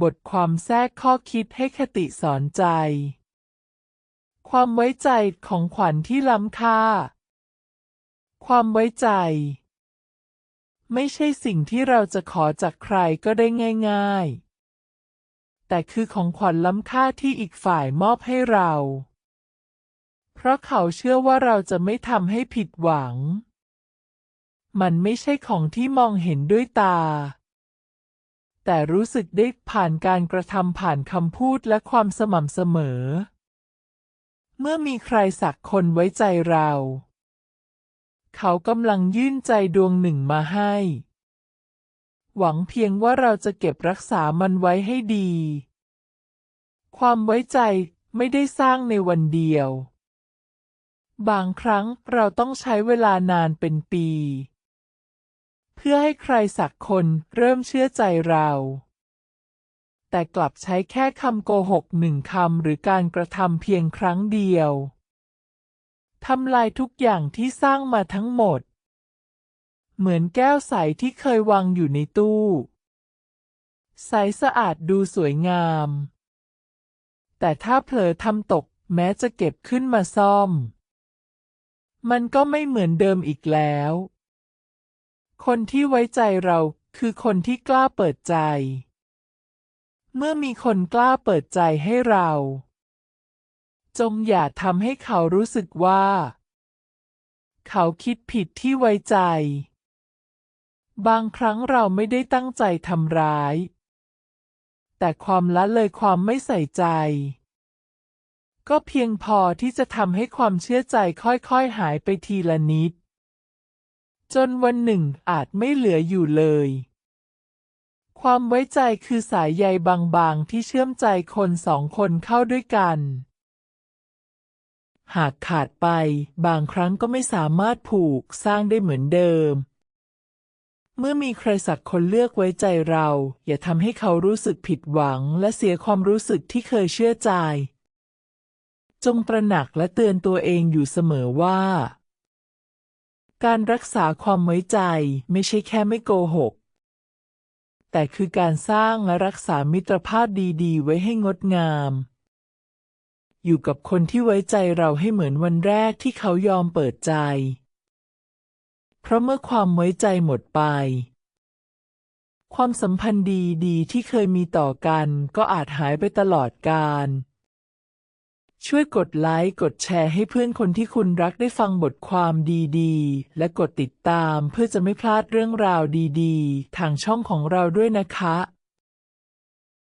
บทความแทรกข้อคิดให้คติสอนใจ ความไว้ใจของขวัญที่ล้ำค่า ความไว้ใจ ไม่ใช่สิ่งที่เราจะขอจากใครก็ได้ง่าย ๆ แต่คือของขวัญล้ำค่าที่อีกฝ่ายมอบให้เรา เพราะเขาเชื่อว่าเราจะไม่ทำให้ผิดหวัง มันไม่ใช่ของที่มองเห็นด้วยตา แต่รู้สึกได้ผ่านการกระทำผ่านคำพูดและความสม่ำเสมอ เมื่อมีใครสักคนไว้ใจเรา เขากำลังยื่นใจดวงหนึ่งมาให้ หวังเพียงว่าเราจะเก็บรักษามันไว้ให้ดี ความไว้ใจไม่ได้สร้างในวันเดียว บางครั้งเราต้องใช้เวลานานเป็นปี พื่อให้ใครสักคนเริ่มเชื่อใจเรา แต่กลับใช้แค่คำโกหกหนึ่งคำหรือการกระทำเพียงครั้งเดียว ทำลายทุกอย่างที่สร้างมาทั้งหมด เหมือนแก้วใสที่เคยวางอยู่ในตู้ ใสสะอาดดูสวยงาม แต่ถ้าเผลอทำตกแม้จะเก็บขึ้นมาซ่อม มันก็ไม่เหมือนเดิมอีกแล้ว คนที่ไว้ใจเราคือคนที่กล้าเปิดใจ เมื่อมีคนกล้าเปิดใจให้เรา จงอย่าทำให้เขารู้สึกว่า เขาคิดผิดที่ไว้ใจ บางครั้งเราไม่ได้ตั้งใจทำร้าย แต่ความละเลยความไม่ใส่ใจ ก็เพียงพอที่จะทำให้ความเชื่อใจค่อยๆหายไปทีละนิด จนวันหนึ่งอาจไม่เหลืออยู่เลย ความไว้ใจคือสายใยบางๆ ที่เชื่อมใจคนสองคนเข้าด้วยกัน หากขาดไปบางครั้งก็ไม่สามารถผูกสร้างได้เหมือนเดิม เมื่อมีใครสักคนเลือกไว้ใจเรา อย่าทำให้เขารู้สึกผิดหวัง และเสียความรู้สึกที่เคยเชื่อใจ จงตระหนักและเตือนตัวเองอยู่เสมอว่า การรักษาความไว้ใจไม่ใช่แค่ไม่โกหก แต่คือการสร้างและรักษามิตรภาพดีๆ ไว้ให้งดงาม อยู่กับคนที่ไว้ใจเราให้เหมือนวันแรกที่เขายอมเปิดใจ เพราะเมื่อความไว้ใจหมดไป ความสัมพันธ์ดีๆที่เคยมีต่อกันก็อาจหายไปตลอดกาล ช่วยกดไลค์ กดแชร์ให้เพื่อนคนที่คุณรักได้ฟังบทความดีๆ และกดติดตามเพื่อจะไม่พลาดเรื่องราวดีๆ ทางช่องของเราด้วยนะคะ